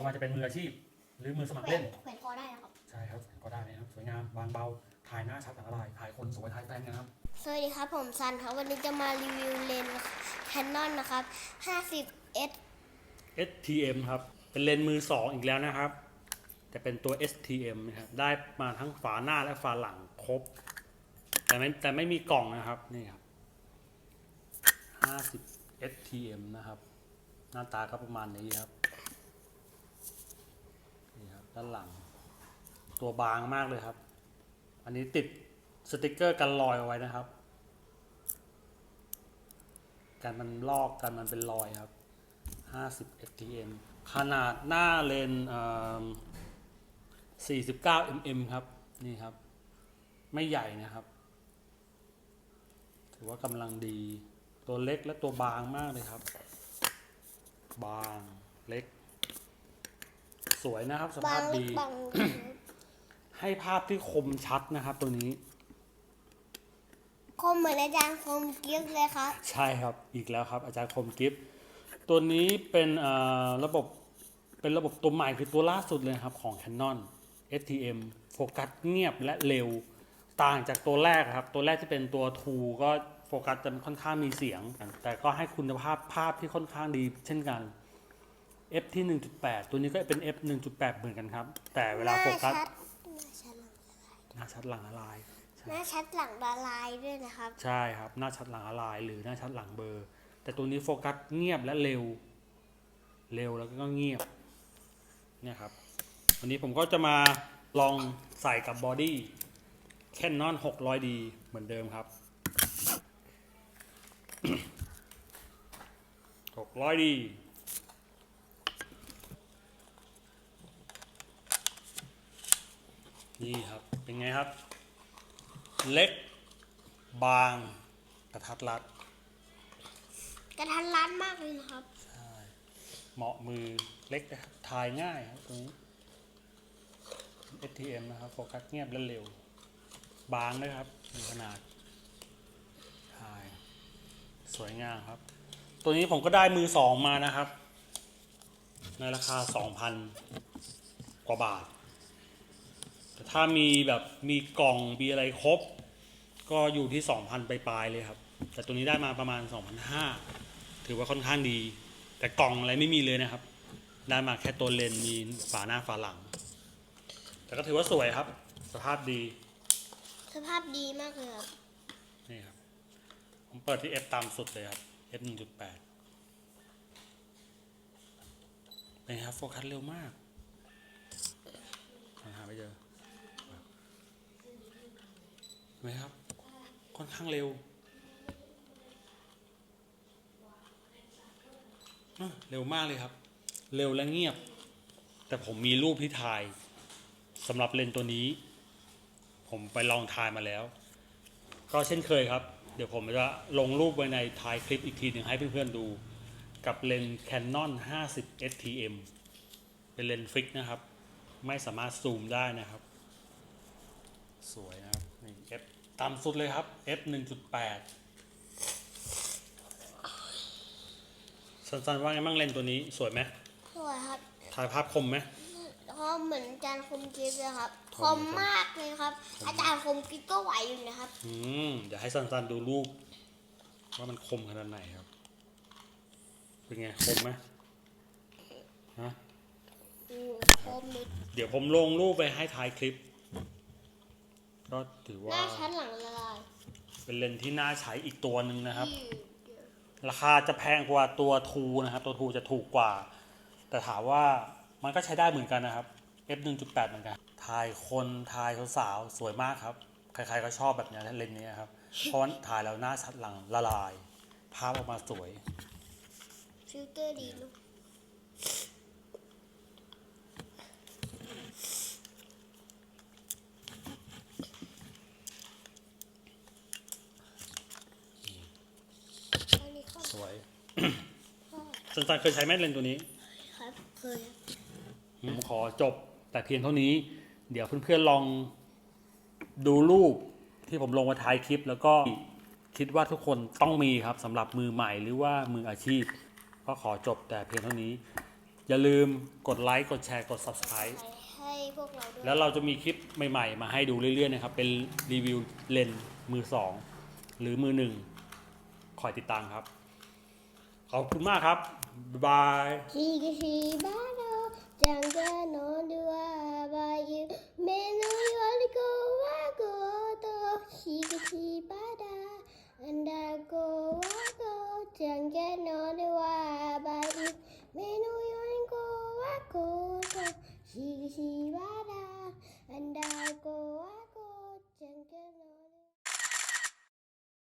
ไม่ว่าจะเป็นมืออาชีพ หรือมือสมัครแขวเล่นนแขวนคอได้นะครับ ใช่ครับ ก็ได้นะครับ สวยงาม บางเบา ถ่ายหน้าชัดหลังละลาย ถ่ายคนสวย ถ่ายแฟนนะครับ สวัสดีครับ ผมซันครับ วันนี้จะมารีวิวเลนส์แคนนอนนะครับ 50 s STM ครับ เป็นเลนส์มือสองอีกแล้วนะครับ แต่เป็นตัว STM นะครับ ได้มาทั้งฝาหน้าและฝาหลังครบ แต่ไม่แต่ไม่มีกล่องนะครับ นี่ครับ 50 STM นะครับ หน้าตาก็ประมาณนี้ครับนี่ครับ ด้านหลัง ตัวบางมากเลยครับ อันนี้ติดสติกเกอร์กันรอยเอาไว้นะครับกันมันลอกกันมันเป็นรอยครับ 50 STM ขนาดหน้าเลนส์เอ่อ49 mm ครับ นี่ครับ ไม่ใหญ่นะครับ ถือว่ากำลังดี ตัวเล็กและตัวบางมากเลยครับ บาง เล็ก สวยนะครับสบาภางพเล็ดีกบางให้ภาพที่คมชัดนะครับ ตัวนี้ คมเหมือนอาจารย์คมเกียกเลยครับ ใช่ครับอีกแล้วครับ อาจารย์คมกิฟต์ตัวนี้เป็นเอ่อระบบเป็นระบบตัวใหม่คือตัวล่าสุดเลยครับของ Canon STM โฟกัสเงียบและเร็วต่างจากตัวแรกครับ ตัวแรกที่เป็นตัว2ก็โฟกัสจะค่อนข้างมีเสียง แต่ก็ให้คุณภาพภาพที่ค่อนข้างดีเช่นกัน F ที่ 1.8 ตัวนี้ก็เป็น F 1.8 เหมือนกันครับ แต่เวลาโฟกัสหน้าชัดหน้าชัดหลังหน้าชัดหลังละลายใช่หน้าชัดหลังละลายด้วยนะครับ ใช่ครับ หน้าชัดหลังละลาย หรือหน้าชัดหลังเบลอร์ แต่ตัวนี้โฟกัสเงียบและเร็ว เร็วแล้วก็เงียบ เนี่ยครับ วันนี้ผมก็จะมาลองใส่กับบอดี้ Canon 600D เหมือนเดิมครับ 600D นี่ครับเป็นไงครับ เล็ก บางกระทัดรัดกระทันรัดมากเลยนะครับ ใช่เหมาะมือเล็กนะครับถ่ายง่ายครับตรงนี้ STM นะครับโฟกัสเงียบและเร็ว บางด้วยครับมีขนาดถ่ายสวยงามครับ ตัวนี้ผมก็ได้มือสองมานะครับ ในราคา 2,000 กว่าบาท แต่ถ้ามีแบบมีกล่องมีอะไรครบ ก็อยู่ที่ 2,000ปลายๆเลยครับ แต่ตัวนี้ได้มาประมาณ 2,500 ถือว่าค่อนข้างดี แต่กล่องอะไรไม่มีเลยนะครับ ได้มาแค่ตัวเลนส์มีฝาหน้าฝาหลัง แต่ก็ถือว่าสวยครับ สภาพดีสภาพดีมากเลยครับ นี่ครับ ผมเปิดที่ F ต่ำสุดเลยครับ F 1.8เป็นไงครับโฟกัสเร็วมากหาไม่เจอเห็น ไหมครับ ค่อนข้างเร็วเร็วมากเลยครับ เร็วและเงียบ แต่ผมมีรูปที่ถ่ายสำหรับเลนตัวนี้ ผมไปลองถ่ายมาแล้ว ก็เช่นเคยครับ เดี๋ยวผมจะลงรูปไว้ในท้ายคลิปอีกทีหนึ่งให้เพื่อนๆดู กับเลน Canon 50 STM เป็นเลนส์ฟิกนะครับ ไม่สามารถซูมได้นะครับ สวยนะครับนี่ F ต่ำสุดเลยครับ F 1.8สันๆว่าไงบ้างเลนส์ตัวนี้สวยไหมสวยครับถ่ายภาพคมไหมแล้วก็เหมือนอาจารย์คมกิฟเลยครับคคมมมากเลยครับ อาจารย์คมกิฟก็ไหวอยู่นะครับ อืมเดี๋ยวให้สันๆดูรูป ว่ามันคมขนาดไหนครับ เป็นไงคมไหมฮะอืมคมเลยเดี๋ยวผมลงรูปไปให้ท้ายคลิป ก็ถือหว่าน้าชัดหลังละลายเป็นเลนส์ที่น่าใช้อีกตัวหนึ่งนะครับ ที่ราคาจะแพงกว่าตัวทูนะครับ ตัวทูจะถูกกว่า แต่ถามว่ามันก็ใช้ได้เหมือนกันนะครับ f 1.8เหมือนกันถ่ายคนถ่ายสาวๆสวยมากครับ ใครๆก็ชอบแบบเนี้ยเลนส์นี้ครับ เพราะว่าถ่ายแล้วหน้าชัดหลังละลาย ภาพออกมาสวย ฟิลเตอร์ดีเนอะ อันนี้ครับ สวย สันๆเคยใช้ไหมเลนส์ตัวนี้ ครับเคยครับผมขอจบแต่เพียงเท่านี้ เดี๋ยวเพื่อนๆลองดูรูปที่ผมลงไว้ท้ายคลิป แล้วก็คิดว่าทุกคนต้องมีครับสำหรับมือใหม่หรือว่ามืออาชีพ ก็ขอจบแต่เพียงเท่านี้จอย่าลืมกดไลค์กดแชร์กด subscribe ให้พวกเราด้วยแล้วเราจะมีคลิปใหม่ๆ มาให้ดูเรื่อยๆนะครับ เป็นรีวิวเลนส์มือสองหรือมือหนึ่งคอยติดตามครับ ขอบคุณมากครับ Bye.